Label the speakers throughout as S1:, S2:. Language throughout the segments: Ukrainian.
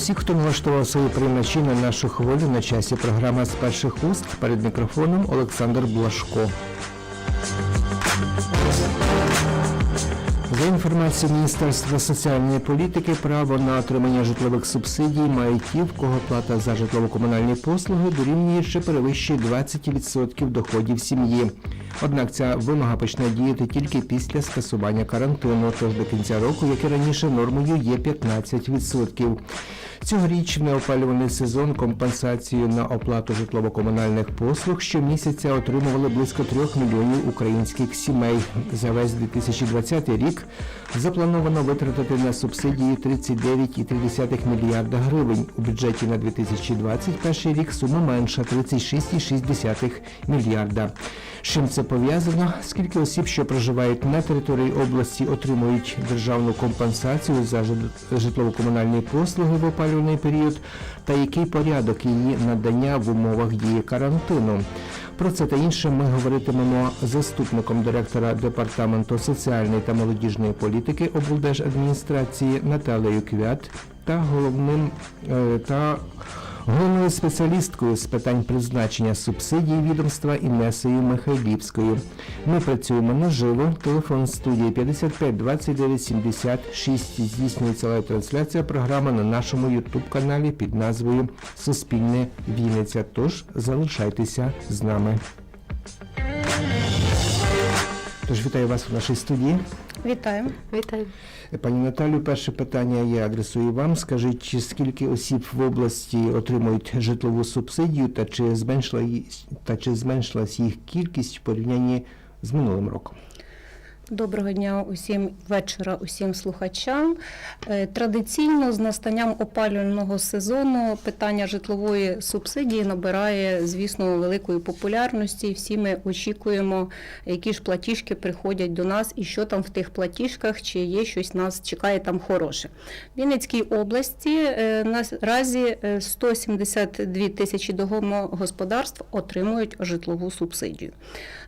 S1: Усіх, хто налаштував свої приймачі на нашу хвилю на часі. Програма з перших уст перед мікрофоном Олександр Блашко. За інформацією Міністерства соціальної політики, право на отримання житлових субсидій мають ті, в кого плата за житлово-комунальні послуги дорівнює чи перевищує 20% доходів сім'ї. Однак ця вимога почне діяти тільки після скасування карантину, тож до кінця року, як і раніше, нормою є 15%. Цьогоріч в неопалювальний сезон компенсацію на оплату житлово-комунальних послуг щомісяця отримували близько 3 мільйонів українських сімей. За весь 2020 рік заплановано витратити на субсидії 39,3 мільярда гривень. У бюджеті на 2021 рік сума менша 36,6 мільярда. Чим це пов'язано? Скільки осіб, що проживають на території області, отримують державну компенсацію за жит- житлово-комунальні послуги в опалювальний період, та який порядок її надання в умовах дії карантину? Про це та інше ми говоритимемо заступником директора департаменту соціальної та молодіжної політики облдержадміністрації Наталею Квят та головним е, та головною спеціалісткою з питань призначення субсидій відомства Інесою Михайлівською. Ми працюємо наживо. Телефон студії 55 29 76. Здійснюється лайв-трансляція програми на нашому ютуб-каналі під назвою Суспільне Вінниця. Тож залишайтеся з нами. Тож вітаю вас в нашій студії.
S2: Вітаємо.
S3: Вітаю.
S1: Пані Наталю, перше питання я адресую вам. Скажіть, чи скільки осіб в області отримують житлову субсидію та чи зменшила та чи зменшилась їх кількість в порівнянні з минулим роком?
S2: Доброго дня усім вечора, усім слухачам. Е, Традиційно з настанням опалювального сезону питання житлової субсидії набирає, звісно, великої популярності. Всі ми очікуємо, які ж платіжки приходять до нас і що там в тих платіжках, чи є щось нас чекає там хороше. В Вінницькій області е, наразі е, 172 тисячі домогосподарств отримують житлову субсидію.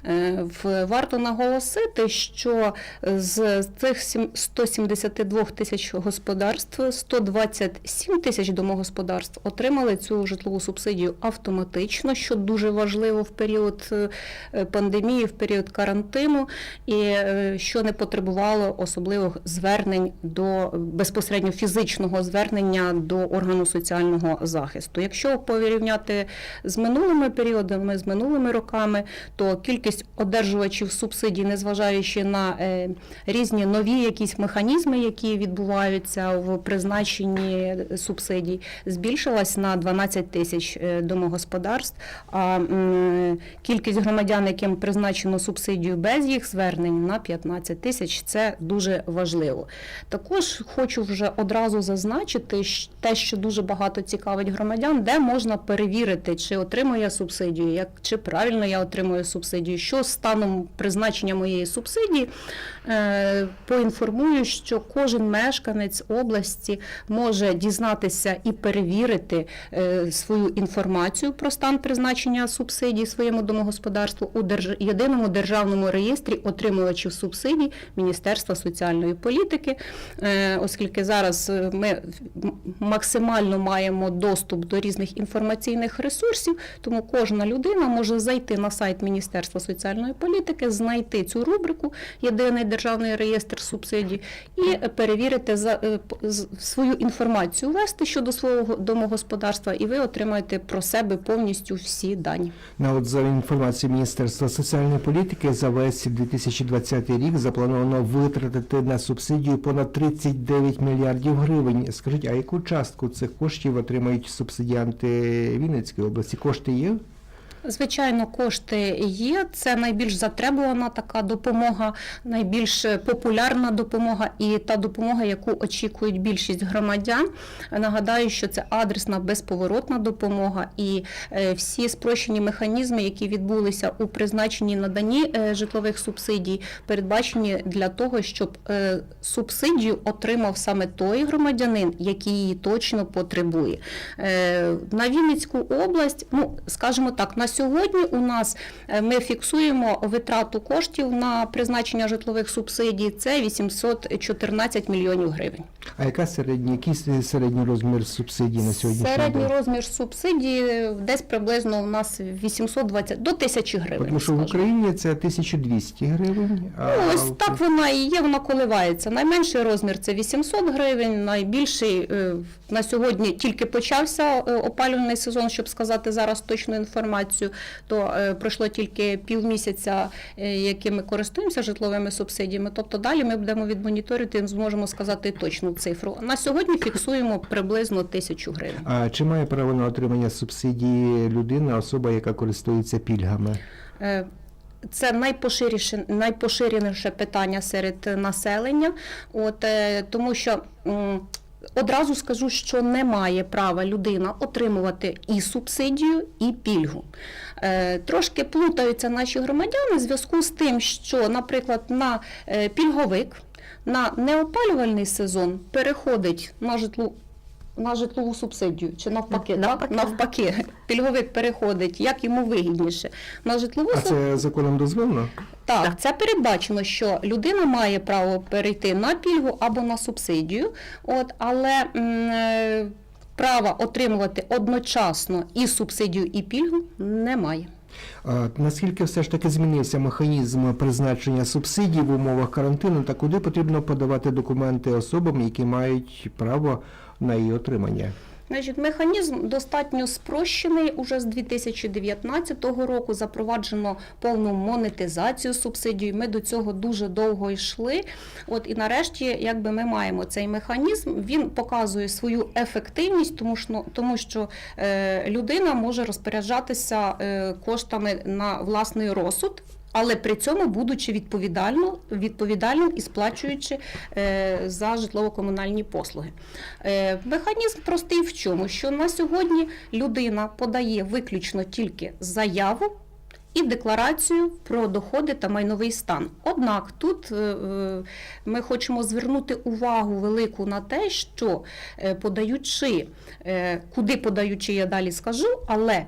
S2: Е, Варто наголосити, що з цих сім- 172 тисяч господарств 127 тисяч домогосподарств отримали цю житлову субсидію автоматично, що дуже важливо в період е, пандемії, в період карантину, і е, що не потребувало особливих звернень до безпосередньо фізичного звернення до органу соціального захисту. Якщо порівняти з минулими періодами, з минулими роками, то кількість одержувачів субсидій, незважаючи на е, різні нові якісь механізми, які відбуваються в призначенні субсидій, збільшилась на 12 тисяч е, домогосподарств. А кількість громадян, яким призначено субсидію без їх звернень, на 15 тисяч. Це дуже важливо. Також хочу вже одразу зазначити те, що дуже багато цікавить громадян, де можна перевірити, чи отримую я субсидію, як чи правильно я отримую субсидію, що станом призначення моєї субсидії. Е, Поінформую, що кожен мешканець області може дізнатися і перевірити е, свою інформацію про стан призначення субсидій своєму домогосподарству у держ... єдиному державному реєстрі отримувачів субсидій Міністерства соціальної політики, Е, оскільки зараз ми максимально маємо доступ до різних інформаційних ресурсів, тому кожна людина може зайти на сайт Міністерства соціальної політики, знайти цю рубрику Єдиний державний реєстр субсидій і перевірити за е, свою інформацію, ввести щодо свого домогосподарства, і ви отримаєте про себе повністю всі дані.
S1: На от за інформацією Міністерства соціальної політики за весь 2020 рік заплановано витратити на субсидію понад 39 мільярдів гривень. Скажіть, а яку частку цих коштів отримають субсидіанти Вінницької області? Кошти є?
S2: Звичайно, кошти є. Це найбільш затребувана така допомога, найбільш популярна допомога і та допомога, яку очікують більшість громадян. Нагадаю, що це адресна безповоротна допомога і е, всі спрощені механізми, які відбулися у призначенні наданні е, житлових субсидій, передбачені для того, щоб е, субсидію отримав саме той громадянин, який її точно потребує. На Вінницьку область, ну скажімо так, на сьогодні у нас е, ми фіксуємо витрату коштів на призначення житлових субсидій. Це 814 мільйонів гривень.
S1: А яка середня, який середній розмір субсидій на сьогоднішній
S2: Середній розмір субсидії десь приблизно у нас 820 до 1000 гривень.
S1: Тому що в. Україні це 1200 гривень. А
S2: Ну, ось так вона і є, вона коливається. Найменший розмір це 800 гривень, найбільший е, на сьогодні тільки почався е, опалювальний сезон, щоб сказати зараз точну інформацію, то е, пройшло тільки півмісяця, е, яким користуємося житловими субсидіями. Тобто далі ми будемо відмоніторити і зможемо сказати цифру. На сьогодні фіксуємо приблизно тисячу гривень.
S1: А чи має право на отримання субсидії людина, особа, яка користується пільгами?
S2: Е, Це найпоширіше, найпоширеніше питання серед населення, от, е, тому що одразу скажу, що не має права людина отримувати і субсидію, і пільгу. Е, Трошки плутаються наші громадяни в зв'язку з тим, що, наприклад, на пільговик на неопалювальний сезон переходить на житлу. На житлову субсидію чи навпаки, так? навпаки, пільговик переходить, як йому вигідніше. На житлову
S1: А це законом дозволено?
S2: так, це передбачено, що людина має право перейти на пільгу або на субсидію, от, але м, е, права отримувати одночасно і субсидію, і пільгу немає.
S1: Наскільки все ж таки змінився механізм призначення субсидій в умовах карантину та куди потрібно подавати документи особам, які мають право на її отримання?
S2: Значить, механізм достатньо спрощений. Уже з 2019 року запроваджено повну монетизацію субсидій. Ми до цього дуже довго йшли. От і нарешті, якби ми маємо цей механізм, він показує свою ефективність, тому що тому що е, людина може розпоряджатися е, коштами на власний розсуд. Але при цьому будучи відповідально, відповідальним і сплачуючи е, за житлово-комунальні послуги. Е, механізм простий в чому? Що на сьогодні людина подає виключно тільки заяву і декларацію про доходи та майновий стан. Однак тут е, е, ми хочемо звернути увагу велику на те, що е, подаючи, куди подаючи, я далі скажу, але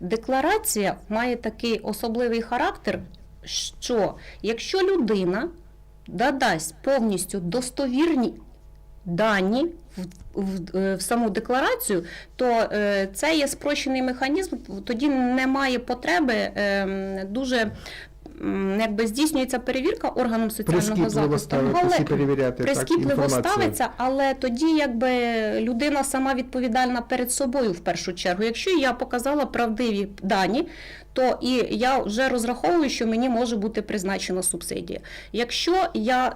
S2: декларація має такий особливий характер, що якщо людина додасть повністю достовірні дані в, в, е, в саму декларацію, то е, це є спрощений механізм, тоді немає потреби е, дуже якби здійснюється перевірка органом соціального захисту. Але-
S1: перевіряти
S2: прискіпливо ставиться, але тоді якби людина сама відповідальна перед собою в першу чергу. Якщо я показала правдиві дані, то і я вже розраховую, що мені може бути призначена субсидія. Якщо я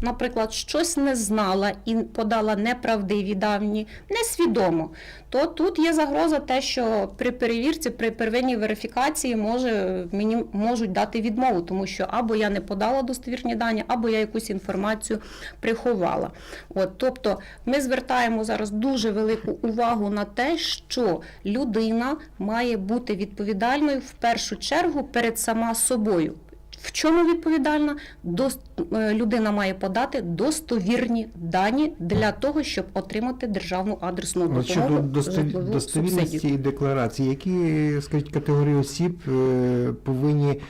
S2: Наприклад, щось не знала і подала неправдиві дані, несвідомо, то тут є загроза те, що при перевірці, при первинній верифікації може мені можуть дати відмову, тому що або я не подала достовірні дані, або я якусь інформацію приховала. От, тобто ми звертаємо зараз дуже велику увагу на те, що людина має бути відповідальною в першу чергу перед сама собою. В чому відповідальна? Дос- е, людина має подати достовірні дані для того, щоб отримати державну адресну
S1: От щодо
S2: допомогу.
S1: достовірності і декларації, які, скажіть, категорії осіб е, повинні е,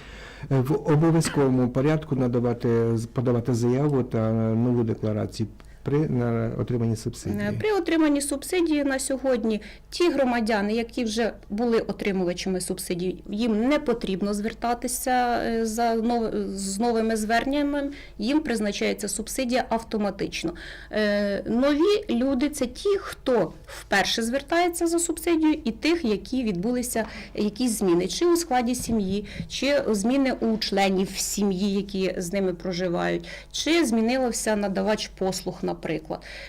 S1: в обов'язковому порядку надавати подавати заяву та нову декларацію при на отриманні
S2: Е,
S1: субсидії?
S2: При отриманні субсидії на сьогодні ті громадяни, які вже були отримувачами субсидій, їм не потрібно звертатися е, за нов- з новими зверненнями, їм призначається субсидія автоматично. Е, Нові люди це ті, хто вперше звертається за субсидією, і тих, які відбулися якісь зміни, чи у складі сім'ї, чи зміни у членів сім'ї, які з ними проживають, чи змінився надавач послуг, наприклад.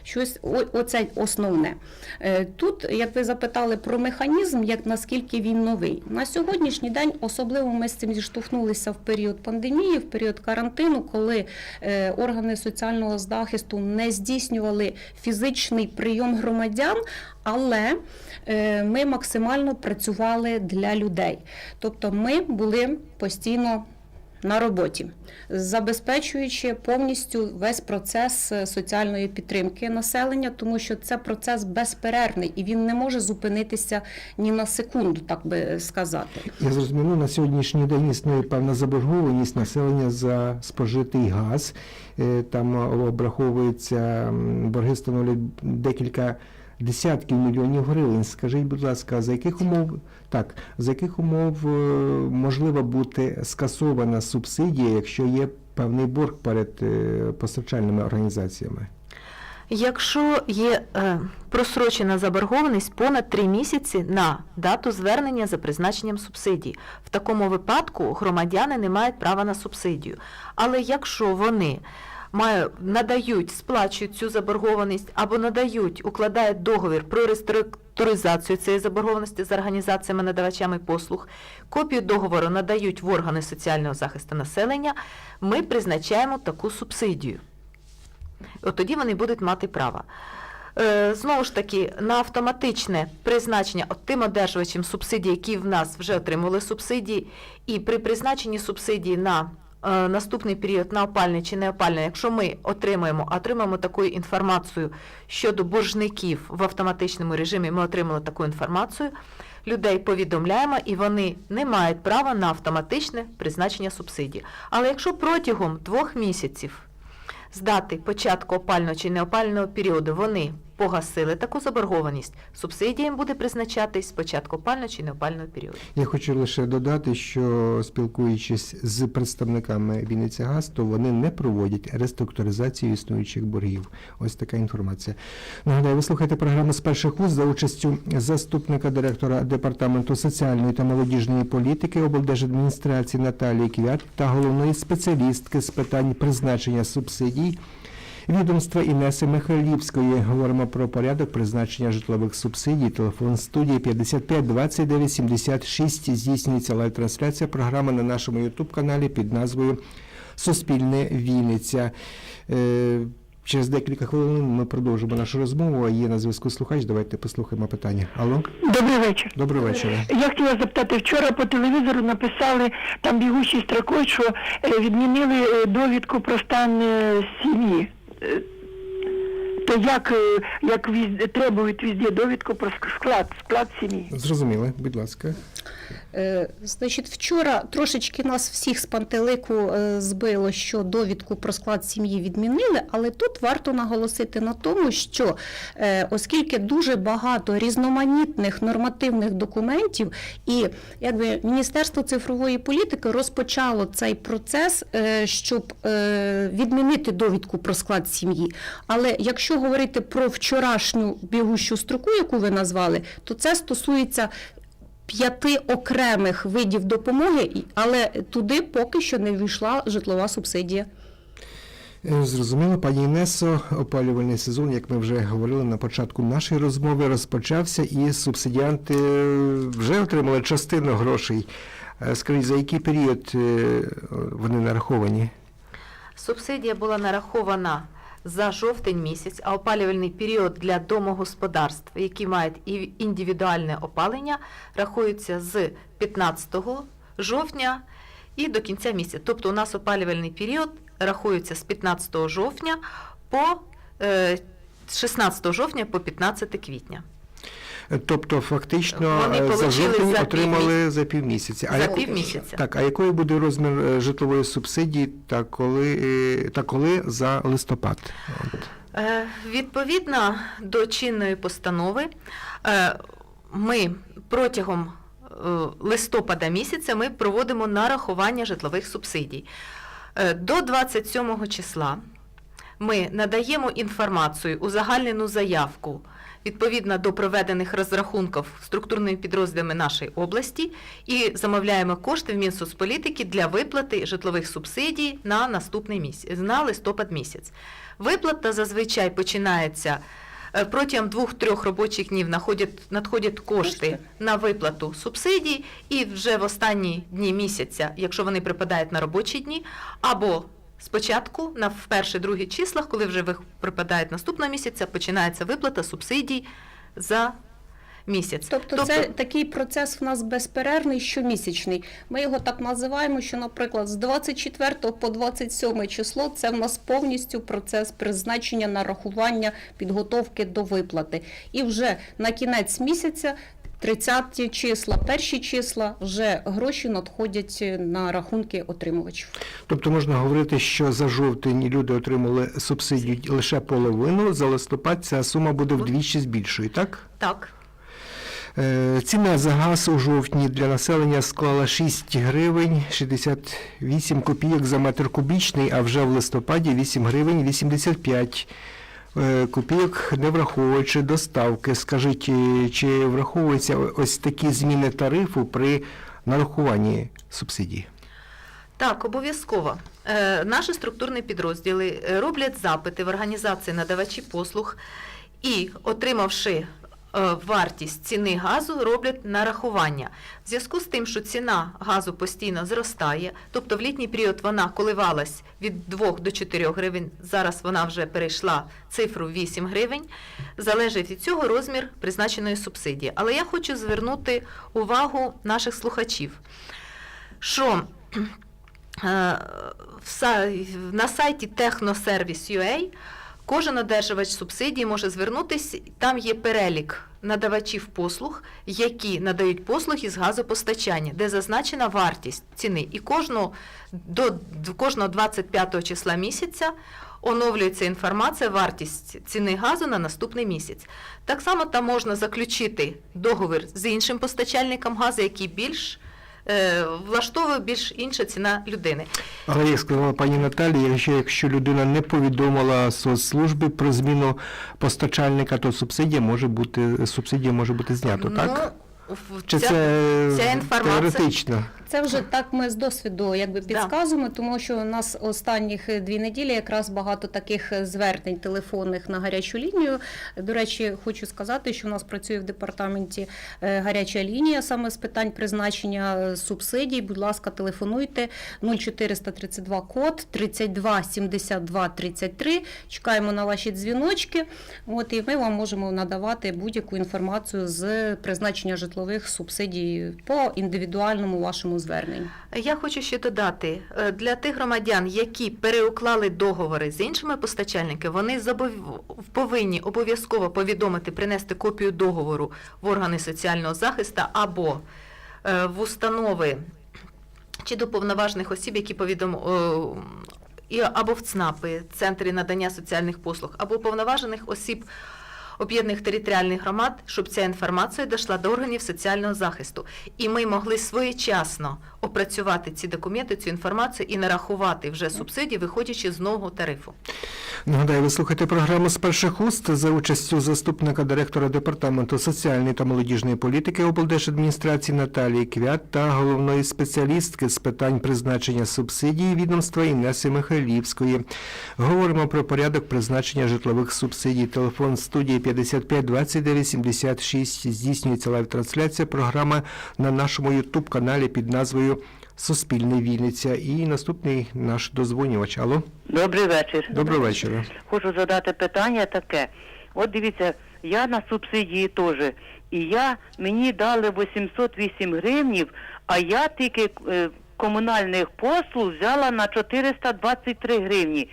S2: Щось о- оце основне. Е, Тут, як ви запитали про механізм, як наскільки він новий. На сьогоднішній день особливо ми з цим зіштовхнулися в період пандемії, в період карантину, коли е, органи соціального захисту не здійснювали фізичний прийом громадян, але е, ми максимально працювали для людей. Тобто ми були постійно на роботі, забезпечуючи повністю весь процес е, соціальної підтримки населення, тому що це процес безперервний і він не може зупинитися ні на секунду, так би сказати.
S1: Я зрозумів, ну, на сьогоднішній день існує певна заборгованість населення за спожитий газ. Е, Там обраховуються борги становлять декілька десятків мільйонів гривень. Скажіть, будь ласка, за яких умов так, за яких умов е, можливо бути скасована субсидія, якщо є певний борг перед е, постачальними організаціями?
S3: Якщо є е, просрочена заборгованість понад 3 місяці на дату звернення за призначенням субсидії, в такому випадку громадяни не мають права на субсидію. Але якщо вони надають, сплачують цю заборгованість або надають, укладають договір про реструктуризацію цієї заборгованості з організаціями надавачами послуг, копію договору надають в органи соціального захисту населення, ми призначаємо таку субсидію. От тоді вони будуть мати право. Е, Знову ж таки, на автоматичне призначення от тим одержувачам субсидій, які в нас вже отримували субсидії, і при призначенні субсидії на наступний період на опальний чи не опальний, якщо ми отримаємо, отримаємо таку інформацію щодо боржників в автоматичному режимі, ми отримали таку інформацію, людей повідомляємо, і вони не мають права на автоматичне призначення субсидії. Але якщо протягом двох місяців з дати початку опального чи неопального періоду вони погасили таку заборгованість, субсидія їм буде призначатись з початку опального чи неопального періоду.
S1: Я хочу лише додати, що спілкуючись з представниками Вінниця то вони не проводять реструктуризацію існуючих боргів. Ось така інформація. Нагадаю, ви слухаєте програму з перших вуз за участю заступника директора департаменту соціальної та молодіжної політики облдержадміністрації Наталії Квят та головної спеціалістки з питань призначення субсидій. Відомства Інеси Михайлівської говоримо про порядок призначення житлових субсидій. Телефон студії 55 29 76. Здійснюється лайв-трансляція програми на нашому ютуб-каналі під назвою Суспільне Вінниця. Е, Через декілька хвилин ми продовжимо нашу розмову. А є на зв'язку слухач. Давайте послухаємо питання. Алло,
S4: Добрий вечір.
S1: доброго вечора.
S4: Я хотіла запитати, вчора по телевізору написали там бігущий строкою, що е, відмінили е, довідку про стан сім'ї. Е, То як, е, як віз- требують візде довідку про ск- склад, склад сім'ї?
S1: Зрозуміли, будь ласка.
S2: Е, Значить, вчора трошечки нас всіх з пантелику е, збило, що довідку про склад сім'ї відмінили, але тут варто наголосити на тому, що е, оскільки дуже багато різноманітних нормативних документів, і якби Міністерство цифрової політики розпочало цей процес, щоб відмінити довідку про склад сім'ї. Але якщо говорити про вчорашню бігущу строку, яку ви назвали, то це стосується п'яти окремих видів допомоги, але туди поки що не ввійшла житлова субсидія.
S1: Е, Зрозуміло, пані Інесо, опалювальний сезон, як ми вже говорили на початку нашої розмови, розпочався, і субсидіанти вже отримали частину грошей. Е, Скажіть, за який період е, вони нараховані?
S3: Субсидія була нарахована за жовтень місяць, а опалювальний період для домогосподарств, які мають індивідуальне опалення, рахується з 15 жовтня і до кінця місяця. Тобто у нас опалювальний період рахується з 15 жовтня по е, 16 жовтня по 15 квітня.
S1: Тобто, фактично, е, за жовтень
S3: за
S1: отримали за півмісяця.
S3: За
S1: як-
S3: півмісяця.
S1: Так, а який буде розмір е, житлової субсидії та коли, е, та коли за листопад? От.
S3: Відповідно до чинної постанови, ми протягом листопада місяця ми проводимо нарахування житлових субсидій. До 27 числа ми надаємо інформацію, узагальнену заявку відповідно до проведених розрахунків структурними підрозділами нашої області і замовляємо кошти в Мінсоцполітики для виплати житлових субсидій на наступний місяць, на листопад місяць. Виплата зазвичай починається е, протягом двох-трьох робочих днів надходять, Кошти. на виплату субсидій, і вже в останні дні місяця, якщо вони припадають на робочі дні, або спочатку на в перші-другі числах, коли вже припадають наступного місяця, починається виплата субсидій за місяць.
S2: Тобто, це такий процес в нас безперервний, щомісячний. Ми його так називаємо, що, наприклад, з 24 по 27 число це в нас повністю процес призначення нарахування підготовки до виплати. І вже на кінець місяця. 30 числа, перші числа вже гроші надходять на рахунки отримувачів.
S1: Тобто можна говорити, що за жовтень люди отримали субсидію лише половину, за листопад ця сума буде вдвічі збільшою, так?
S3: Так.
S1: Е, Ціна за газ у жовтні для населення склала 6 гривень 68 копійок за метр кубічний, а вже в листопаді 8 гривень 85 е, копійок, не враховуючи доставки. Скажіть, е, чи враховуються ось такі зміни тарифу при нарахуванні субсидії?
S3: Так, обов'язково. Е, наші структурні підрозділи е, роблять запити в організації надавачі послуг і, отримавши е, вартість ціни газу, роблять нарахування. В зв'язку з тим, що ціна газу постійно зростає, тобто в літній період вона коливалась від 2 до 4 гривень, зараз вона вже перейшла цифру 8 гривень, залежить від цього розмір призначеної субсидії. Але я хочу звернути увагу наших слухачів, що Е, на сайті Technoservice.ua кожен одержувач субсидії може звернутися, там є перелік надавачів послуг, які надають послуги з газопостачання, де зазначена вартість ціни. І кожного, до кожного 25 числа місяця оновлюється інформація, вартість ціни газу на наступний місяць. Так само там можна заключити договір з іншим постачальником газу, який більш влаштовує більш інша ціна людини.
S1: Але як сказала пані Наталія, якщо, якщо людина не повідомила соцслужби про зміну постачальника, то субсидія може бути субсидія може бути знято, так?
S3: Ну,
S1: Чи
S3: ця-
S1: це
S3: ця інформація-
S1: теоретично?
S2: Це вже так ми з досвіду якби
S3: Да.
S2: підказуємо, тому що у нас останніх е, дві неділі якраз багато таких е, звернень телефонних на гарячу лінію. До речі, хочу сказати, що у нас працює в департаменті е, гаряча лінія саме з питань призначення субсидій. Будь ласка, телефонуйте 0432 код 32 72 33. Чекаємо на ваші дзвіночки. От і ми вам можемо надавати будь-яку інформацію з призначення житлових субсидій по індивідуальному вашому зверненню.
S3: Я хочу ще додати е, для тих громадян, які переуклали договори з іншими постачальниками, вони забов- повинні обов'язково повідомити, принести копію договору в органи соціального захисту або е, в установи чи до повноважних осіб, які повідом або в ЦНАПи, центрі надання соціальних послуг, або повноважених осіб об'єднаних територіальних громад, щоб ця інформація дійшла до органів соціального захисту. І ми могли своєчасно опрацювати ці документи, цю інформацію і нарахувати вже субсидії, виходячи з нового тарифу.
S1: Нагадаю, ви слухаєте програму з перших уст за участю заступника директора департаменту соціальної та молодіжної політики облдержадміністрації Наталії Квят та головної спеціалістки з питань призначення субсидій відомства Інеси Михайлівської. Говоримо про порядок призначення житлових субсидій. Телефон студії 55 29 76. Здійснюється лайв-трансляція програми на нашому ютуб-каналі під назвою Суспільний Вінниця. І наступний наш дозвонювач. Алло,
S5: Добрий вечір.
S1: доброго вечора.
S5: Хочу задати питання таке. От дивіться, я на субсидії теж. І я мені дали 808 гривнів, а я тільки е, комунальних послуг взяла на 423 гривні.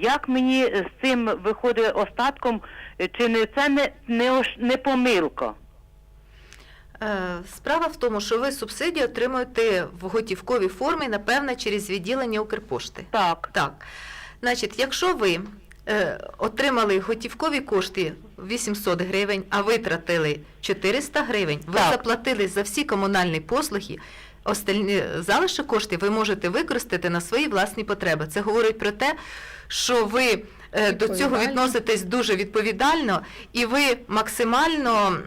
S5: Як мені з цим виходить остатком, е, чи не це не, не, не помилка?
S3: Е, Справа в тому, що ви субсидії отримуєте в готівковій формі, напевне, через відділення Укрпошти.
S5: Так.
S3: Так. Значить, якщо ви е, отримали готівкові кошти 800 гривень, а витратили 400 гривень, ви
S5: Так.
S3: заплатили за всі комунальні послуги, остальні залишок коштів ви можете використати на свої власні потреби. Це говорить про те, що ви е, до цього відноситесь дуже відповідально і ви максимально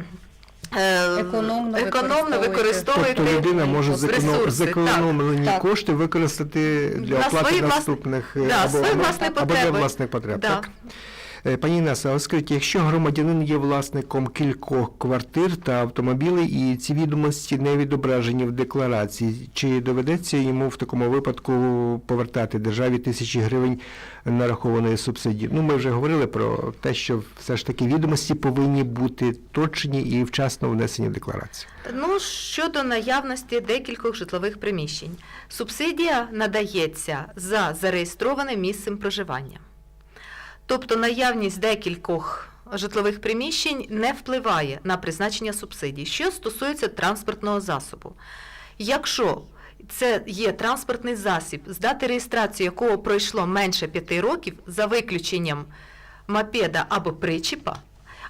S3: е,
S2: Економно
S3: економно
S2: використовуєте.
S1: Тобто людина може
S3: ресурси.
S1: зеконом-
S3: Так.
S1: зекономлені
S2: Так.
S1: кошти використати для
S3: На
S1: оплати наступних е,
S3: Да,
S1: або, ну, або для
S3: потреби.
S1: власних потреб.
S3: Да.
S1: Так? Е, Пані Інеса, скажіть, якщо громадянин є власником кількох квартир та автомобілів, і ці відомості не відображені в декларації, чи доведеться йому в такому випадку повертати державі тисячі гривень нарахованої субсидії? Ну, ми вже говорили про те, що все ж таки відомості повинні бути точні і вчасно внесені в декларацію.
S3: Ну, щодо наявності декількох житлових приміщень, субсидія надається за зареєстрованим місцем проживання. Тобто наявність декількох житлових приміщень не впливає на призначення субсидій. Що стосується транспортного засобу, якщо це є транспортний засіб, з дати реєстрації якого пройшло менше 5 років, за виключенням мопеда або причіпа,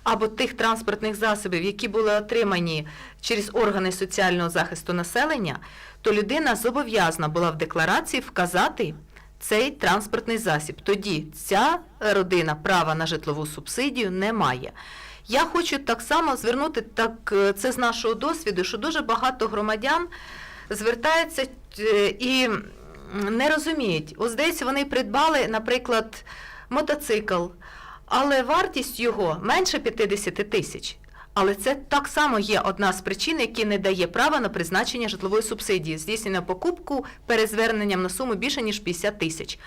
S3: або тих транспортних засобів, які були отримані через органи соціального захисту населення, то людина зобов'язана була в декларації вказати цей транспортний засіб. Тоді ця родина права на житлову субсидію не має. Я хочу так само звернути так, е, це з нашого досвіду, що дуже багато громадян звертаються е, і не розуміють. Ось десь вони придбали, наприклад, мотоцикл, але вартість його менше 50 тисяч. Але це так само є одна з причин, які не дає права на призначення житлової субсидії, здійснення покупку перезверненням на суму більше ніж 50 тисяч.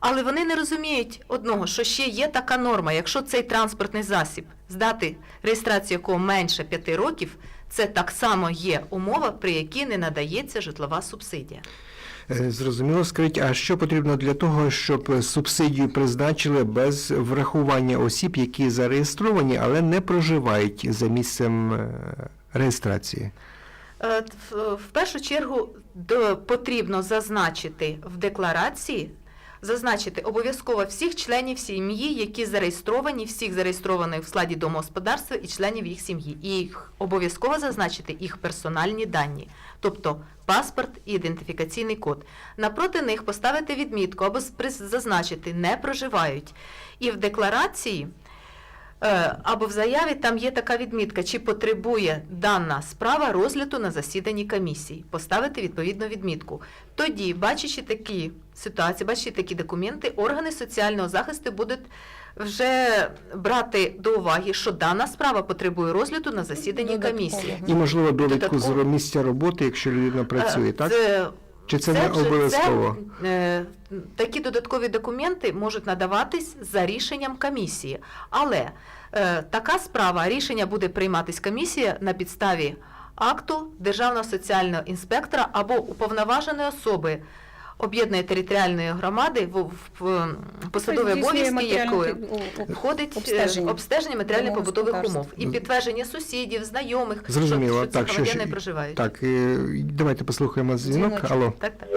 S3: Але вони не розуміють одного, що ще є така норма, якщо цей транспортний засіб здати реєстрацію якого менше 5 років, це так само є умова, при якій не надається житлова субсидія.
S1: Е, Зрозуміло, скажіть, а що потрібно для того, щоб субсидію призначили без врахування осіб, які зареєстровані, але не проживають за місцем е, реєстрації?
S3: Е, В першу чергу потрібно зазначити в декларації, зазначити обов'язково всіх членів сім'ї, які зареєстровані, всіх зареєстрованих в складі домогосподарства і членів їх сім'ї. І їх обов'язково зазначити їх персональні дані, тобто паспорт і ідентифікаційний код. Напроти них поставити відмітку або зазначити не проживають. І в декларації Е, або в заяві там є така відмітка, чи потребує дана справа розгляду на засіданні комісії. Поставити відповідну відмітку. Тоді, бачачи такі ситуації, бачачи такі документи, органи соціального захисту будуть вже брати до уваги, що дана справа потребує розгляду на засіданні
S2: Додатково.
S3: комісії.
S1: І, можливо, довідку з місця роботи, якщо людина працює,
S3: Е,
S1: так?
S3: Це
S1: Чи це, не обов'язково?
S3: це, е, такі додаткові документи можуть надаватись за рішенням комісії. Але е, така справа, рішення буде прийматись комісія на підставі акту державного соціального інспектора або уповноваженої особи об'єднаної територіальної громади, в, в, в посадові
S2: Здійснює
S3: обов'язки
S2: матеріальне
S3: якої
S2: о- о-
S3: входить е,
S2: обстеження.
S3: обстеження матеріально-побутових
S2: Домогосподарства.
S3: умов і підтвердження сусідів, знайомих,
S1: Зрозуміло.
S3: що, що
S1: Так,
S3: ці
S1: що
S3: громадяни
S1: ще-
S3: проживають.
S1: Так, е, давайте послухаємо дзвінок.
S2: Дзвіночок.
S1: Алло.
S3: Так, так.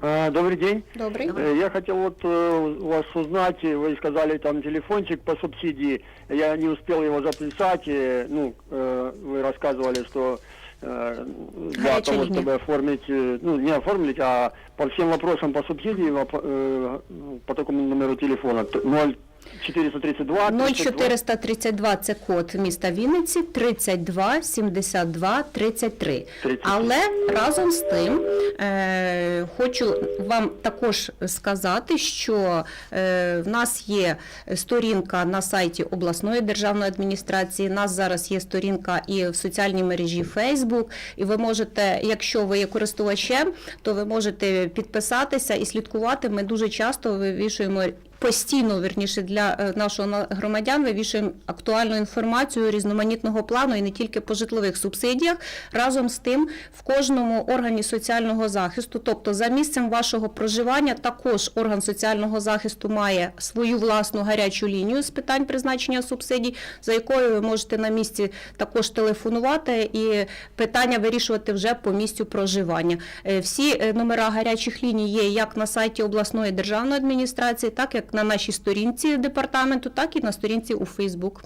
S6: А, Добрый день.
S2: Добрий.
S6: Э, Я хотел вот э, у вас узнать, э, вы сказали там телефончик по субсидии, я не успел его записать, э, ну, э, вы рассказывали, что
S2: да,
S6: того,
S2: вот
S6: чтобы оформить, э, ну не оформить, а по всем вопросам по субсидии э, по такому номеру телефона 0 432
S2: 0432 – це код міста Вінниці, 32 72 33.
S6: 33.
S2: Але разом з тим е, хочу вам також сказати, що е, в нас є сторінка на сайті обласної державної адміністрації. у Нас зараз є сторінка і в соціальній мережі Facebook. І ви можете, якщо ви є користувачем, то ви можете підписатися і слідкувати. Ми дуже часто вивішуємо постійно, вірніше, для е, нашого громадян вивішуємо актуальну інформацію різноманітного плану і не тільки по житлових субсидіях. Разом з тим, в кожному органі соціального захисту, тобто за місцем вашого проживання, також орган соціального захисту має свою власну гарячу лінію з питань призначення субсидій, за якою ви можете на місці також телефонувати і питання вирішувати вже по місцю проживання. Е, Всі е, номера гарячих ліній є як на сайті обласної державної адміністрації, так як на нашій сторінці департаменту, так і на сторінці у Фейсбук.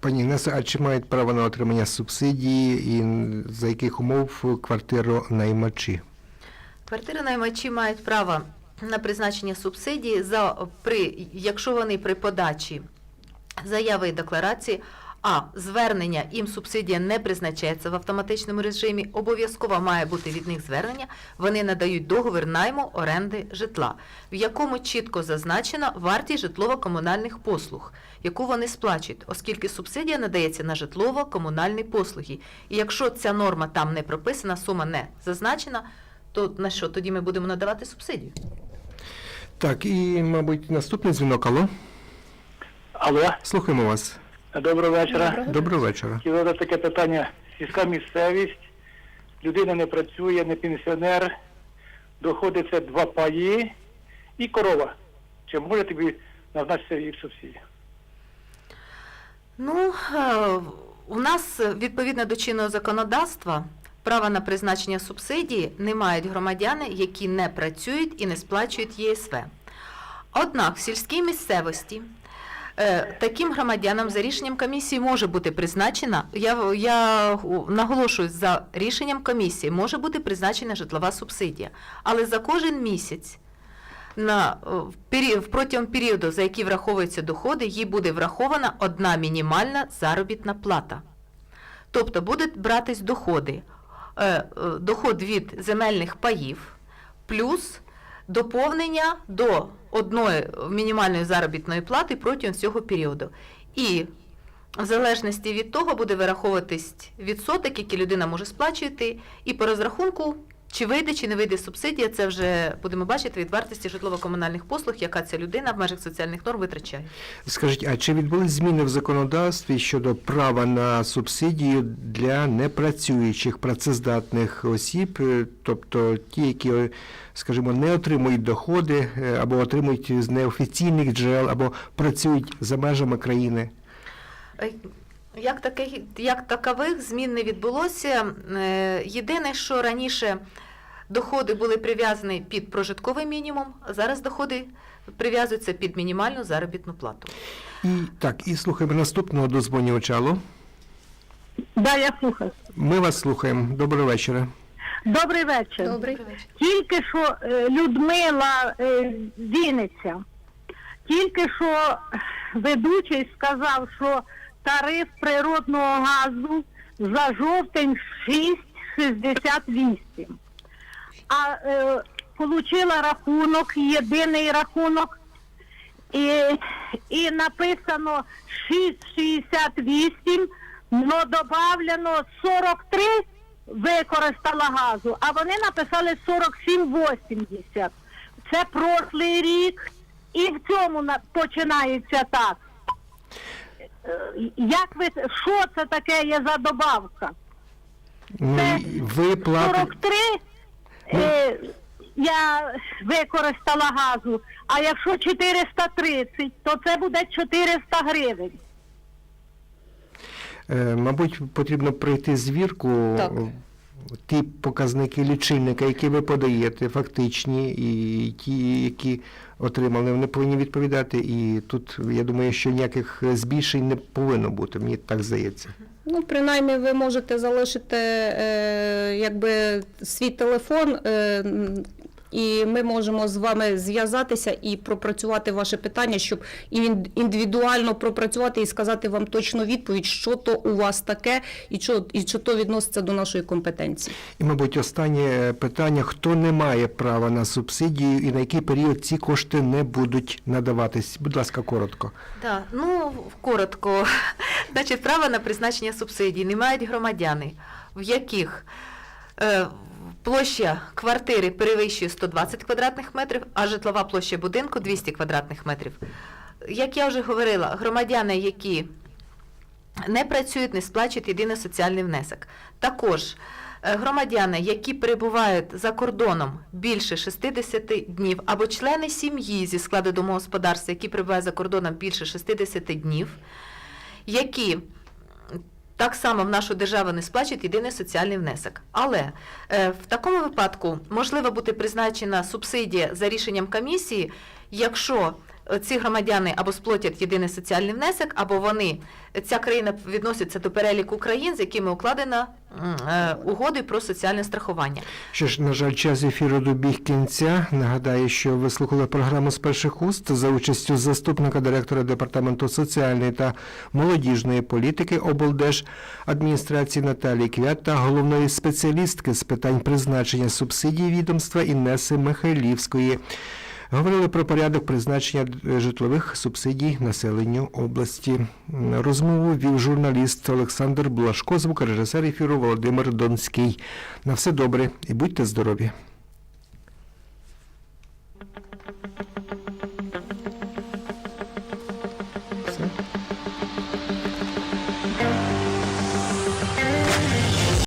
S1: Пані Інесо, а чи мають право на отримання субсидії і за яких умов квартиру наймачі?
S3: Квартири наймачі мають право на призначення субсидії за при якщо вони при подачі заяви і декларації а звернення їм субсидія не призначається в автоматичному режимі, обов'язково має бути від них звернення, вони надають договір найму оренди житла, в якому чітко зазначена вартість житлово-комунальних послуг, яку вони сплачують, оскільки субсидія надається на житлово-комунальні послуги. І якщо ця норма там не прописана, сума не зазначена, то на що тоді ми будемо надавати субсидію?
S1: Так, і, мабуть, наступний дзвінок. Алло,
S7: Алло,
S1: слухаємо вас.
S7: Доброго вечора.
S2: Доброго.
S1: Вечора.
S7: Хотів задати таке питання. Сільська місцевість, людина не працює, не пенсіонер, доходить це два паї і корова. Чи може тобі назначитися їх субсидія?
S3: Ну, е, у нас відповідно до чинного законодавства права на призначення субсидії не мають громадяни, які не працюють і не сплачують ЄСВ. Однак в сільській місцевості таким громадянам за рішенням комісії може бути призначена, я, я наголошую, за рішенням комісії може бути призначена житлова субсидія, але за кожен місяць на, е, в протягом періоду, за який враховуються доходи, їй буде врахована одна мінімальна заробітна плата. Тобто будуть братись доходи, е, е, доход від земельних паїв, плюс доповнення до одної мінімальної заробітної плати протягом цього періоду. І в залежності від того буде вираховуватись відсоток, який людина може сплачувати, і по розрахунку, чи вийде, чи не вийде субсидія, це вже будемо бачити від вартості житлово-комунальних послуг, яка ця людина в межах соціальних норм витрачає.
S1: Скажіть, а чи відбулись зміни в законодавстві щодо права на субсидію для непрацюючих працездатних осіб, е, тобто ті, які, е, скажімо, не отримують доходи е, або отримують з неофіційних джерел, або працюють за межами країни?
S3: Як, таких, як такових змін не відбулося. Е, Єдине, що раніше доходи були прив'язані під прожитковий мінімум, а зараз доходи прив'язуються під мінімальну заробітну плату.
S1: І так, і слухаємо наступного дозвонювача. Алло.
S4: Да, я слухаю.
S1: Ми вас слухаємо. Доброго вечора.
S4: Добрий вечір.
S2: Добрий.
S4: Тільки що е, Людмила е, Вінниця, тільки що ведучий сказав, що тариф природного газу за жовтень 6,68. А е, получила рахунок, єдиний рахунок, і, і написано 6,68, но добавлено 43 використала газу, а вони написали 47,80. Це прошлий рік, і в цьому починається так. Е, Як ви що це таке є за добавка?
S1: Ну,
S4: Це
S1: ви платите.
S4: 43 е, я використала газу, а якщо 430, то це буде 400 гривень.
S1: Е, Мабуть, потрібно пройти звірку.
S2: Так.
S1: Ті показники лічильника, які ви подаєте, фактичні, і ті, які отримали, вони повинні відповідати. І тут я думаю, що ніяких збільшень не повинно бути, мені так здається.
S2: Ну, принаймні, ви можете залишити е, якби свій телефон, е, і ми можемо з вами зв'язатися і пропрацювати ваше питання, щоб ін- індивідуально пропрацювати і сказати вам точну відповідь, що то у вас таке, і що, і що то відноситься до нашої компетенції.
S1: І, мабуть, останнє питання: хто не має права на субсидію і на який період ці кошти не будуть надаватись? Будь ласка, коротко.
S3: Да, ну, коротко. Значить, право на призначення субсидій не мають громадяни, в яких е, площа квартири перевищує 120 квадратних метрів, а житлова площа будинку 200 квадратних метрів. Як я вже говорила, громадяни, які не працюють, не сплачують єдиний соціальний внесок. Також е, громадяни, які перебувають за кордоном більше 60 днів, або члени сім'ї зі складу домогосподарства, які перебувають за кордоном більше 60 днів, які так само в нашу державу не сплачують єдиний соціальний внесок. Але е, в такому випадку можливо бути призначена субсидія за рішенням комісії, якщо ці громадяни або сплатять єдиний соціальний внесок, або вони ця країна відноситься до переліку країн, з якими укладена е, угоди про соціальне страхування.
S1: Що ж, на жаль, час ефіру добіг кінця. Нагадаю, що ви слухали програму з перших уст за участю заступника директора департаменту соціальної та молодіжної політики облдержадміністрації Наталії Квят та головної спеціалістки з питань призначення субсидій відомства Інеси Михайлівської. Говорили про порядок призначення житлових субсидій населенню області. Розмову вів журналіст Олександр Блашко, звукорежисер ефіру Володимир Донський. На все добре і будьте здорові.